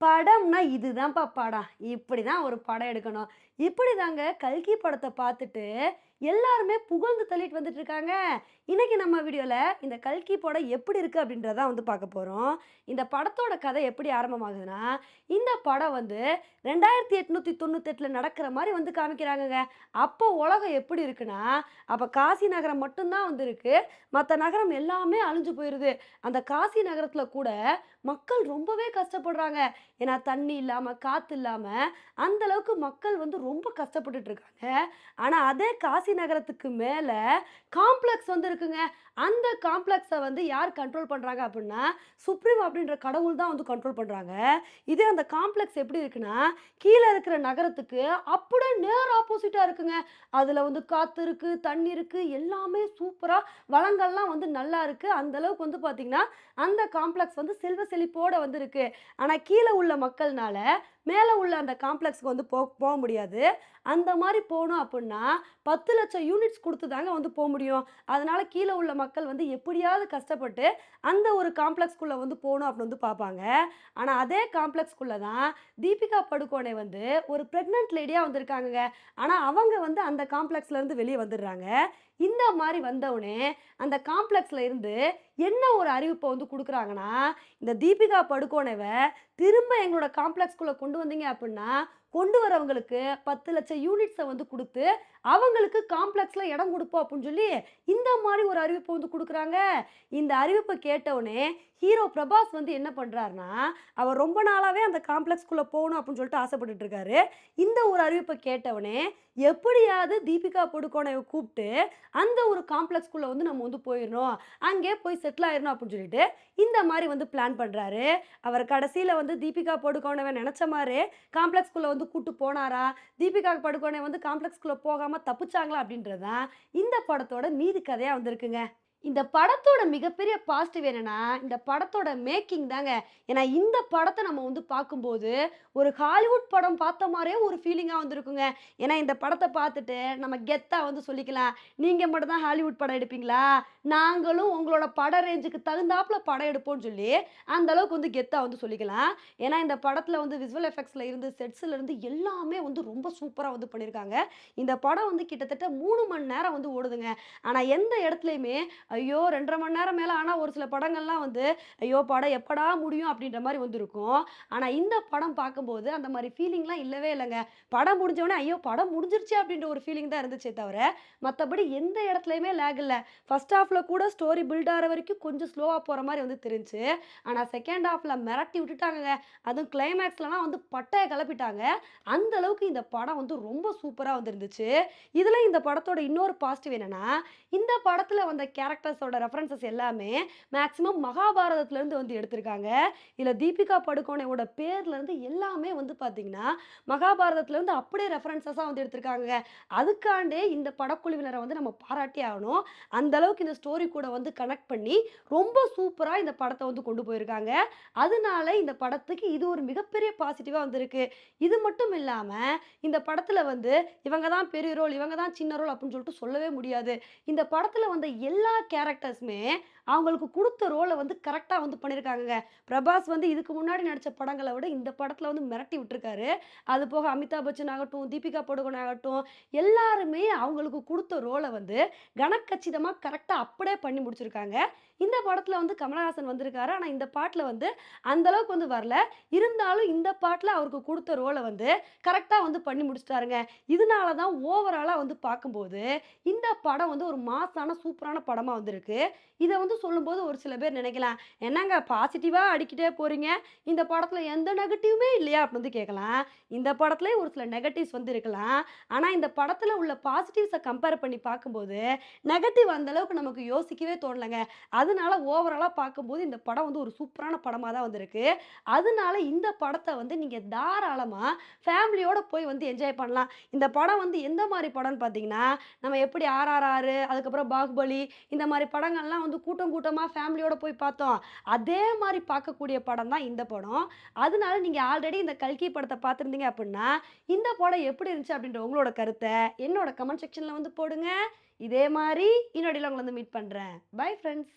படம்னா இதுதான்ப்பா படம். இப்படி தான் ஒரு படம் எடுக்கணும். இப்படிதாங்க கல்கி படத்தை பார்த்துட்டு எல்லாருமே புகழ்ந்து தள்ளிட்டு வந்துட்டு இருக்காங்க. இன்னைக்கு நம்ம வீடியோவில் இந்த கல்கி படம் எப்படி இருக்குது அப்படின்றத வந்து பார்க்க போகிறோம் இந்த படத்தோட கதை எப்படி ஆரம்பமாகுதுன்னா, இந்த படம் வந்து 2898ல நடக்கிற மாதிரி வந்து காமிக்கிறாங்கங்க. அப்போ உலகம் எப்படி இருக்குன்னா, அப்போ காசி நகரம் மட்டும்தான் வந்து இருக்குது மற்ற நகரம் எல்லாமே அழிஞ்சு போயிடுது அந்த காசி நகரத்தில் கூட மக்கள் ரொம்பவே கஷ்டப்படுறாங்க. ஏன்னா தண்ணி இல்லாமல் காற்று இல்லாமல் அந்தளவுக்கு மக்கள் வந்து ரொம்ப கஷ்டப்பட்டுட்டு இருக்காங்க. ஆனால் அதே காசி நகரத்துக்கு மேலே காம்ப்ளக்ஸ் வந்து இருக்குங்க. அந்த காம்ப்ளெக்ஸை வந்து யார் கண்ட்ரோல் பண்ணுறாங்க அப்படின்னா சுப்ரீம் அப்படின்ற கடவுள் தான் வந்து கண்ட்ரோல் பண்ணுறாங்க இதே அந்த காம்ப்ளெக்ஸ் எப்படி இருக்குன்னா, கீழே இருக்கிற நகரத்துக்கு அப்படியே நேர் ஆப்போசிட்டாக இருக்குங்க. அதில் வந்து காற்று இருக்குது தண்ணி இருக்குது எல்லாமே சூப்பராக வளங்கள்லாம் வந்து நல்லா இருக்குது அந்த அளவுக்கு வந்து பார்த்திங்கன்னா அந்த காம்ப்ளெக்ஸ் வந்து செல்வ செழிப்போடு வந்து இருக்குது ஆனால் கீழே உள்ள மக்கள்னால மேலே உள்ள அந்த காம்ப்ளக்ஸ்க்கு வந்து போ போக முடியாது. அந்த மாதிரி போகணும் அப்படின்னா பத்து லட்சம் யூனிட்ஸ் கொடுத்து தாங்க வந்து போக முடியும். அதனால் கீழே உள்ள மக்கள் வந்து எப்படியாவது கஷ்டப்பட்டு அந்த ஒரு காம்ப்ளெக்ஸ்க்குள்ளே வந்து போகணும் அப்படின்னு வந்து பார்ப்பாங்க. ஆனால் அதே காம்ப்ளெக்ஸ்க்குள்ளே தான் தீபிகா படுகோனே வந்து ஒரு ப்ரெக்னென்ட் லேடியாக வந்திருக்காங்கங்க. ஆனால் அவங்க வந்து அந்த காம்ப்ளெக்ஸ்லேருந்து வெளியே வந்துடுறாங்க. இந்த மாதிரி வந்தவுடனே அந்த காம்ப்ளெக்ஸில் இருந்து என்ன ஒரு அறிவிப்பை வந்து கொடுக்குறாங்கன்னா இந்த தீபிகா படுகோனவை திரும்ப எங்களோட காம்ப்ளெக்ஸ்குள்ளே கொண்டு வந்தீங்க அப்படின்னா கொண்டு வரவங்களுக்கு பத்து லட்சம் யூனிட்ஸை வந்து கொடுத்து அவங்களுக்கு காம்ப்ளெக்ஸில் இடம் கொடுப்போம் அப்படின்னு சொல்லி இந்த மாதிரி ஒரு அறிவிப்பை வந்து கொடுக்குறாங்க. இந்த அறிவிப்பை கேட்டவுடனே ஹீரோ பிரபாஸ் வந்து என்ன பண்ணுறாருன்னா அவர் ரொம்ப நாளாகவே அந்த காம்ப்ளெக்ஸ்க்குள்ளே போகணும் அப்படின்னு சொல்லிட்டு ஆசைப்பட்டுட்டு இருக்காரு. இந்த ஒரு அறிவிப்பை கேட்டவுடனே எப்படியாவது தீபிகா படுகோனை கூப்பிட்டு அந்த ஒரு காம்ப்ளக்ஸ்க்குள்ள வந்து நம்ம வந்து போயிடணும். அங்கே போய் செட்டில் ஆயிடணும் அப்படின்னு சொல்லிட்டு இந்த மாதிரி வந்து பிளான் பண்ணுறாரு அவர் கடைசியில் வந்து தீபிகா படுகோனவை நினச்ச மாதிரி காம்ப்ளெக்ஸ்க்குள்ளே வந்து கூட்டு போனாரா? தீபிகா படுகோனே வந்து காம்ப்ளெக்ஸ்குள்ளே போகாம தப்பிச்சாங்களா? அப்படின்றது தான் இந்த படத்தோட மீதி கதையாக வந்திருக்குங்க. இந்த படத்தோட மிகப்பெரிய பாசிட்டிவ் என்னன்னா, இந்த படத்தோட மேக்கிங் தாங்க. ஏன்னா இந்த படத்தை நம்ம வந்து பார்க்கும்போது, ஒரு ஹாலிவுட் படம் பார்த்த மாதிரியே ஒரு ஃபீலிங்காக வந்திருக்குங்க. ஏன்னா இந்த படத்தை பார்த்துட்டு நம்ம கெத்தாக வந்து சொல்லிக்கலாம். நீங்கள் மட்டும் தான் ஹாலிவுட் படம் எடுப்பீங்களா? நாங்களும் உங்களோட பட ரேஞ்சுக்கு தகுந்தாப்புல படம் எடுப்போம்னு சொல்லி, அந்த அளவுக்கு வந்து கெத்தாக வந்து சொல்லிக்கலாம். ஏன்னா இந்த படத்தில் வந்து விசுவல் எஃபெக்ட்ஸில் இருந்து, செட்ஸில் இருந்து எல்லாமே வந்து ரொம்ப சூப்பராக வந்து பண்ணியிருக்காங்க. இந்த படம் வந்து கிட்டத்தட்ட மூணு மணி நேரம் வந்து ஓடுதுங்க. ஆனால் எந்த இடத்துலையுமே ஐயோ! 2 1/2 மணி நேரம் மேலே ஆனால் ஒரு சில படங்கள்லாம் வந்து, ஐயோ! படம் எப்படா முடியும்? அப்படின்ற மாதிரி வந்திருக்கும் ஆனால் இந்த படம் பார்க்கும்போது அந்த மாதிரி ஃபீலிங்லாம் இல்லவே இல்லைங்க படம் முடிஞ்சவொடனே ஐயோ! படம் முடிஞ்சிருச்சே அப்படின்ற ஒரு ஃபீலிங் தான் இருந்துச்சே தவிர, மற்றபடி எந்த இடத்துலையுமே லேக் இல்லை ஃபர்ஸ்ட் ஹாஃப்ல கூட ஸ்டோரி பில்ட் ஆகிற வரைக்கும் கொஞ்சம் ஸ்லோவாக போகிற மாதிரி வந்து தெரிஞ்சுச்சு. ஆனால் செகண்ட் ஹாஃப்ல மிரட்டி விட்டுட்டாங்க அதுவும் கிளைமாக்ஸ்லலாம் வந்து பட்டையை கிளப்பிட்டாங்க அந்த அளவுக்கு இந்த படம் வந்து ரொம்ப சூப்பராக வந்துருந்துச்சு இதில் இந்த படத்தோட இன்னொரு பாசிட்டிவ் என்னென்னா இந்த படத்தில் வந்த ஆக்டர்ஸோட ரெஃபரன்சஸ் எல்லாமே மேக்ஸிமம் மகாபாரதத்துலேருந்து வந்து எடுத்திருக்காங்க. இதில் தீபிகா படுகோனையோட பேர்லேருந்து எல்லாமே வந்து பார்த்தீங்கன்னா, மகாபாரதத்துலேருந்து அப்படியே ரெஃபரன்சஸாக வந்து எடுத்திருக்காங்க அதுக்காண்டே இந்த படக்குழுவினரை வந்து நம்ம பாராட்டி ஆகணும். அந்த அளவுக்கு இந்த ஸ்டோரி கூட வந்து கனெக்ட் பண்ணி, ரொம்ப சூப்பராக இந்த படத்தை வந்து கொண்டு போயிருக்காங்க. அதனால இந்த படத்துக்கு இது ஒரு மிகப்பெரிய பாசிட்டிவாக வந்திருக்கு. இது மட்டும் இல்லாமல் இந்த படத்தில் வந்து இவங்க தான் பெரிய ரோல், இவங்க தான் சின்ன ரோல் அப்படின்னு சொல்லிட்டு சொல்லவே முடியாது. இந்த படத்தில் வந்த எல்லா कैरेक्टर्स में அவங்களுக்கு கொடுத்த ரோலை வந்து கரெக்டாக வந்து பண்ணியிருக்காங்கங்க. பிரபாஸ் வந்து இதுக்கு முன்னாடி நடித்த படங்களை விட இந்த படத்தில் வந்து மிரட்டி விட்டுருக்காரு. அது போக அமிதாப் பச்சன் ஆகட்டும், தீபிகா படுகோனே ஆகட்டும், எல்லாருமே அவங்களுக்கு கொடுத்த ரோலை வந்து கனக்கச்சிதமாக கரெக்டாக அப்படியே பண்ணி முடிச்சிருக்காங்க. இந்த படத்தில் வந்து கமலஹாசன் வந்திருக்காரு. ஆனால் இந்த பாட்டில் வந்து அந்தளவுக்கு வந்து வரல. இருந்தாலும் இந்த பாட்டில் அவருக்கு கொடுத்த ரோலை வந்து கரெக்டாக வந்து பண்ணி முடிச்சிட்டாருங்க இதனால தான் ஓவராலாக வந்து பார்க்கும்போது, இந்த படம் வந்து ஒரு மாஸான சூப்பரான படமாக வந்திருக்கு. இதை வந்து சொல்லும்போது ஒரு சில பேர் நினைக்கலாம், என்னங்க பாசிட்டிவாக அடிக்கிட்டே போறீங்க. இந்த படத்தில் எந்த நெகட்டிவுமே இல்லையா? அப்படின்னு வந்து கேட்கலாம். இந்த படத்துலேயே ஒரு சில நெகட்டிவ்ஸ் வந்து இருக்கலாம். ஆனா இந்த படத்தில் உள்ள பாசிட்டிவ்ஸை கம்பேர் பண்ணி பார்க்கும்போது, நெகட்டிவ் அந்த அளவுக்கு நமக்கு யோசிக்கவே தோணலைங்க அதனால ஓவராலாக பார்க்கும்போது இந்த படம் வந்து ஒரு சூப்பரான படமாக தான் வந்திருக்கு. அதனால இந்த படத்தை வந்து நீங்கள் தாராளமாக ஃபேமிலியோட போய் வந்து என்ஜாய் பண்ணலாம். இந்த படம் வந்து எந்த மாதிரி படம்னு பார்த்தீங்கன்னா, நம்ம எப்படி ஆர்ஆர்ஆர், அதுக்கப்புறம் பாகுபலி இந்த மாதிரி படங்கள்லாம் வந்து கூட்டம் கூட்டமா ஃபேமிலியோட போய் பார்த்தோம். அதே மாதிரி பார்க்கக்கூடிய படம் தான் இந்த படம். அதனால நீங்கள் ஆல்ரெடி இந்த கல்கி படத்தை பார்த்துருந்தீங்க அப்படின்னா இந்த படம் எப்படி இருந்துச்சு அப்படின்ற உங்களோட கருத்தை என்னோட கமெண்ட் செக்ஷனில் வந்து போடுங்க. இதே மாதிரி இன்னொடையில் உங்களை வந்து மீட் பண்ணுறேன் பை ஃப்ரெண்ட்ஸ்